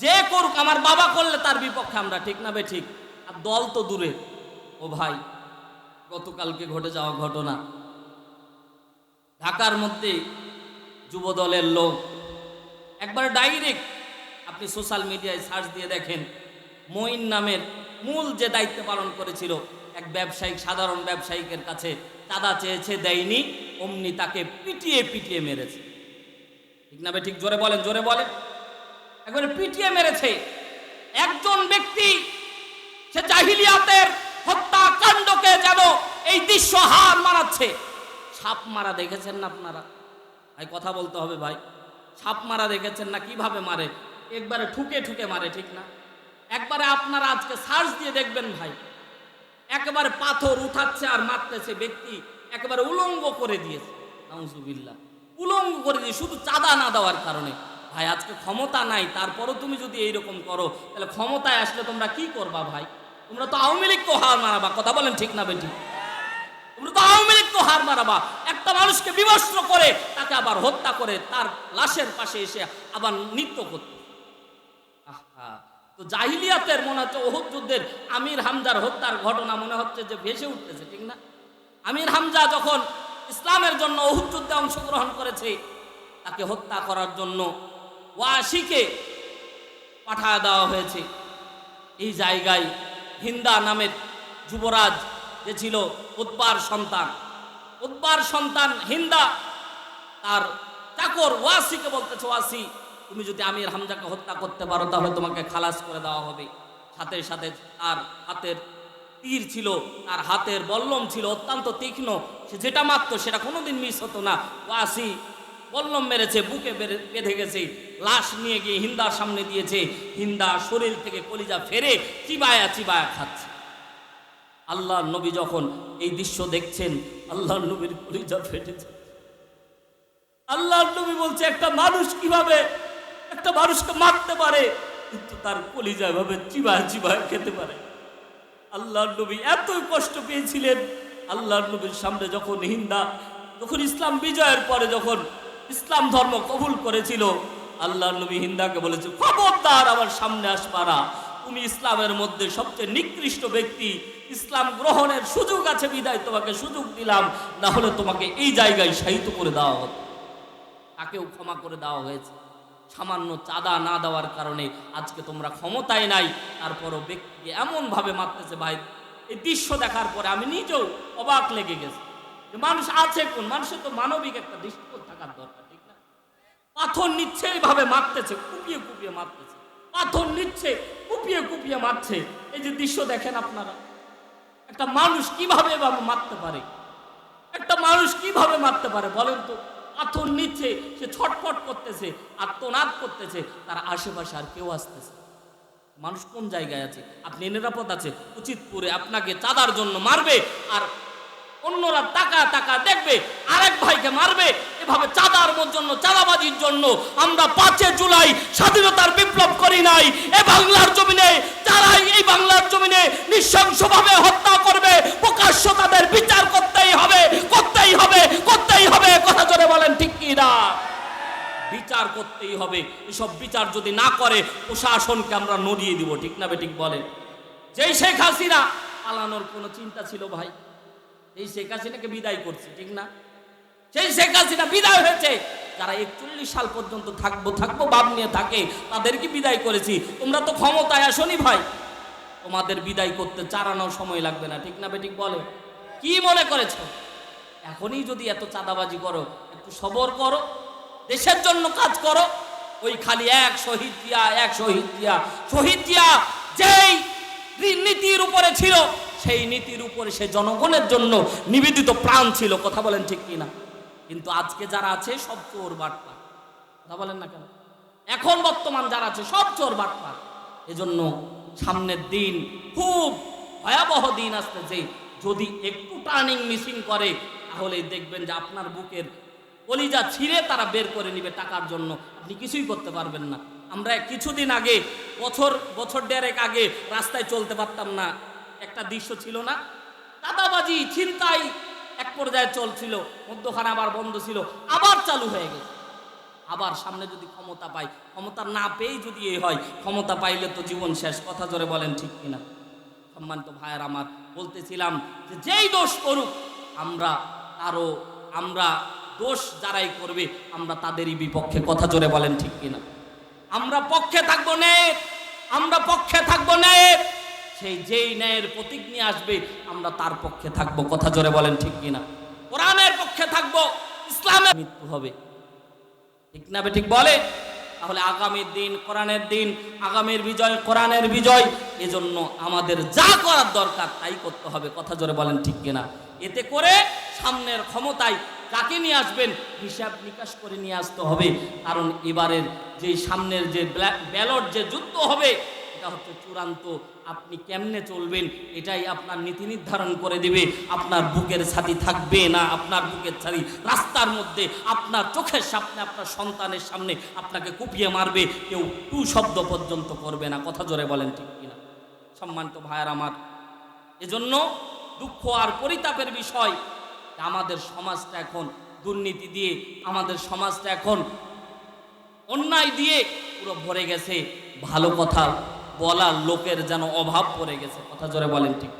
যে করুক, আমার বাবা করলে তার বিপক্ষে আমরা ঠিক না ঠিক। আর দল তো দূরে। ও ভাই, গতকালকে ঘটে যাওয়া ঘটনা। ঢাকার মধ্যে যুবদলের লোক, একবার ডাইরেক্ট আপনি সোশ্যাল মিডিয়ায় সার্চ দিয়ে দেখেন, মঈন নামের মূল যে দায়িত্ব পালন করেছিল, এক ব্যবসায়িক, সাধারণ ব্যবসায়িকের কাছে চাঁদা চেয়েছে, দেয়নি, অমনি তাকে পিটিয়ে পিটিয়ে মেরেছে। ঠিক না ঠিক? জোরে বলেন জোরে বলেন। একবারে পিটিয়ে মেরেছে। একজন ব্যক্তি, সে জাহিলিয়াতের হত্যাকাণ্ডকে যেন এই দৃশ্য হার মারাচ্ছে সাপ মারা দেখেছেন না আপনারা? ভাই, কথা বলতে হবে ভাই। সাপ মারা দেখেছেন না, কীভাবে মারে? একবারে ঠুকে ঠুকে মারে, ঠিক না? একবারে আপনারা আজকে সার্চ দিয়ে দেখবেন ভাই। একেবারে পাথর উঠাচ্ছে আর মারতেছে ব্যক্তি, একেবারে উলঙ্গ করে দিয়েছে। উলঙ্গ করে দিয়ে, শুধু চাঁদা না দেওয়ার কারণে। ভাই, আজকে ক্ষমতা নাই, তারপরও তুমি যদি এইরকম করো, তাহলে ক্ষমতায় আসলে তোমরা কি করবা ভাই? তোমরা তো আওয়ামী লীগ তো হার মারাবা কথা বলেন ঠিক না বেটি? তোমরা তো আওয়ামী লীগ তো হার মারাবা একটা মানুষকে বিবস্ত্র করে তাকে আবার হত্যা করে তার লাশের পাশে এসে আবার নৃত্য করতে। তো জাহিলিয়াতের মনে হচ্ছে ওহুদ যুদ্ধের আমির হামজার হত্যার ঘটনা মনে হচ্ছে যে ভেসে উঠতেছে, ঠিক না? আমির হামজা যখন ইসলামের জন্য ওহুদ যুদ্ধে অংশগ্রহণ করেছে, তাকে হত্যা করার জন্য ওয়াশিকে পাঠায় দেওয়া হয়েছে। এই জায়গায় হিন্দা নামের যুবরাজ যে ছিল উদ্বার সন্তান। উদ্বার সন্তান হিন্দা। তার চাকর ওয়াসিকে বলতেছে, ওয়াসি, তুমি যদি আমির হামজাকে হত্যা করতে পারো, তাহলে তোমাকে খালাস করে দেওয়া হবে। সাথে সাথে তার হাতের তীর ছিল, তার হাতের বল্লম ছিল, অত্যন্ত তীক্ষ্ণ। সে যেটা মারতো, সেটা কোনোদিন মিস হতো না। ওয়াসি বল্লম মেরেছে, বুকে বেঁধে গেছে। লাশ নিয়ে গিয়ে হিন্দার সামনে দিয়েছে। হিন্দা শরীর থেকে কলিজা ফেরে চিবায়া চিবায়া খাচ্ছে। আল্লাহ নবী যখন এই দৃশ্য দেখছেন আল্লাহ নবীর কলিজা ফেটেছে। আল্লাহ নবী বলছে, একটা মানুষ কীভাবে একটা মানুষকে মারতে পারে? কিন্তু তার কলিজা এভাবে চিবায় চিবায় খেতে পারে। আল্লাহ নবী এতই কষ্ট পেয়েছিলেন। আল্লাহ নবীর সামনে যখন হিন্দা, যখন ইসলাম বিজয়ের পরে যখন ইসলাম ধর্ম কবুল করেছিল আল্লাহ নবী হিন্দাকে বলেছে, খবরদার আমার সামনে আসপারা তুমি ইসলামের মধ্যে সবচেয়ে নিকৃষ্ট ব্যক্তি। ইসলাম গ্রহণের সুযোগ আছে, বিদায় তোমাকে সুযোগ দিলাম। না হলে তোমাকে এই জায়গায় সাহিত্য করে দেওয়া হতো। তাকেও ক্ষমা করে দেওয়া হয়েছে। সামান্য চাঁদা না দেওয়ার কারণে আজকে তোমরা ক্ষমতায় নাই। তারপরও ব্যক্তিকে এমনভাবে মারতেছে, ভাই, এই দৃশ্য দেখার পরে আমি নিজেও অবাক লেগে গেছি। মানুষ আছে কোন? মানুষের তো মানবিক একটা দৃষ্টিকোণ থাকার দরকার। পাথর নিচ্ছে এইভাবে মারতেছে, কুপিয়ে কুপিয়ে মারতেছে। পাথর নিচ্ছে, কুপিয়ে কুপিয়ে মারছে। এই যে দৃশ্য দেখেন আপনারা। একটা মানুষ কীভাবে এভাবে মারতে পারে? একটা মানুষ কীভাবে মারতে পারে বলেন তো? পাথর নিচ্ছে, সে ছটফট করতেছে আত্মনাদ করতেছে, তার আশেপাশে আর কেউ আসতেছে মানুষ কোন জায়গায় আছে? আপনি নিরাপদ আছে? উচিতপুরে আপনাকে চাঁদার জন্য মারবে আর অন্যরা টাকা টাকা দেখবে, আরেক ভাইকে মারবে। এভাবে চাঁদার জন্য, চাঁদাবাজির জন্য আমরা পাঁচে জুলাই স্বাধীনতার বিপ্লব করি নাই। এ বাংলার জমিনে, যারাই এই বাংলার জমিনে নৃশংসভাবে হত্যা করবে, প্রকাশ্য তাদের বিচার করতেই হবে করতেই হবে করতেই হবে। কথা জোরে বলেন, ঠিক কি না? বিচার করতেই হবে। এসব বিচার যদি না করে, প্রশাসনকে আমরা নড়িয়ে দিব, ঠিক না বেঠিক বলেন? যেই শেখ হাসিনা, পালানোর কোনো চিন্তা ছিল ভাই? এই শেখ হাসিনাকে বিদায় করছে, ঠিক না? সেই শেখ হাসিনা বিদায় হয়েছে। যারা একচল্লিশ সাল পর্যন্ত থাকব থাকব, বাপ নিয়ে থাকে, তাদেরকে বিদায় করেছি। তোমরা তো ক্ষমতায় আসনি ভাই। তোমাদের বিদায় করতে চারানোর সময় লাগবে না, ঠিক না বেঠিক বলে? কি মনে করেছ? এখনই যদি এত চাঁদাবাজি করো, একটু সবর করো, দেশের জন্য কাজ করো, ওই খালি এক শহীদ দিয়া এক শহীদ দিয়া শহীদ দিয়া যেই নীতির উপরে ছিল সেই নীতির উপরে সে জনগণের জন্য নিবেদিত প্রাণ ছিল, কথা বলেন ঠিক কিনা? কিন্তু আজকে যারা আছে, সব চোর বাটপা কথা বলেন না কেন? এখন বর্তমান যারা আছে, সব চোর বাটপা এজন্য সামনের দিন খুব ভয়াবহ দিন আসতেছে। যদি একটু টার্নিং মিসিং করে তাহলে দেখবেন যে আপনার বুকের কলিজা ছিঁড়ে তারা বের করে নিবে টাকার জন্য। আপনি কিছুই করতে পারবেন না। আমরা কিছুদিন আগে, বছর বছর দেড়েক আগে রাস্তায় চলতে পারতাম না। একটা দৃশ্য ছিল না। দাদাবাজি ছিনতাই এক পর্যায়ে চলছিল। মধ্যখানে আবার বন্ধ ছিল। আবার চালু হয়ে গেছে। আবার সামনে যদি ক্ষমতা পাই, ক্ষমতা না পেয়েই যদি এ হয়, ক্ষমতা পাইলে তো জীবন শেষ। কথা জোরে বলেন ঠিক কিনা? সম্মানিত ভাইয়ের আমার, বলতেছিলাম যে যেই দোষ করুক, আমরা আরও আমরা দোষ যারাই করবে, আমরা তাদেরই বিপক্ষে। কথা জোরে বলেন ঠিক কিনা? আমরা পক্ষে থাকব নে, আমরা পক্ষে থাকব নে। সেই যেই ন্যায়ের প্রতীক নিয়ে আসবে, আমরা তার পক্ষে থাকব। কথা জোরে বলেন, ঠিক কিনা? কোরআনের পক্ষে থাকব, ইসলামের মৃত্যু হবে। ঠিক না ঠিক বলে? তাহলে আগামীর দিন কোরআনের দিন, আগামীর বিজয় কোরআনের বিজয়। এজন্য আমাদের যা করার দরকার, তাই করতে হবে। কথা জোরে বলেন, ঠিক কিনা? এতে করে সামনের ক্ষমতায় কাকে নিয়ে আসবেন, হিসাব নিকাশ করে নিয়ে আসতে হবে। কারণ এবারের যে সামনের যে ব্যালট, যে যুদ্ধ হবে এটা হচ্ছে চূড়ান্ত আপনি কেমনে চলবেন? এটাই আপনার নীতি নির্ধারণ করে দিবে। আপনার বুকের ছাতি থাকবে না, আপনার বুকের ছাতি রাস্তার মধ্যে, আপনার চোখের সামনে, আপনার সন্তানের সামনে আপনাকে কুপিয়ে মারবে। কেউ টু শব্দ পর্যন্ত করবে না। কথা জোরে বলেন ঠিক কিনা? সম্মানিত ভাইয়ার আমার, এজন্য দুঃখ আর পরিতাপের বিষয় আমাদের সমাজটা এখন দুর্নীতি দিয়ে, আমাদের সমাজটা এখন অন্যায় দিয়ে পুরো ভরে গেছে। ভালো কথা বলার লোকের যেন অভাব পড়ে গেছে কথা জোরে বলেন ঠিক?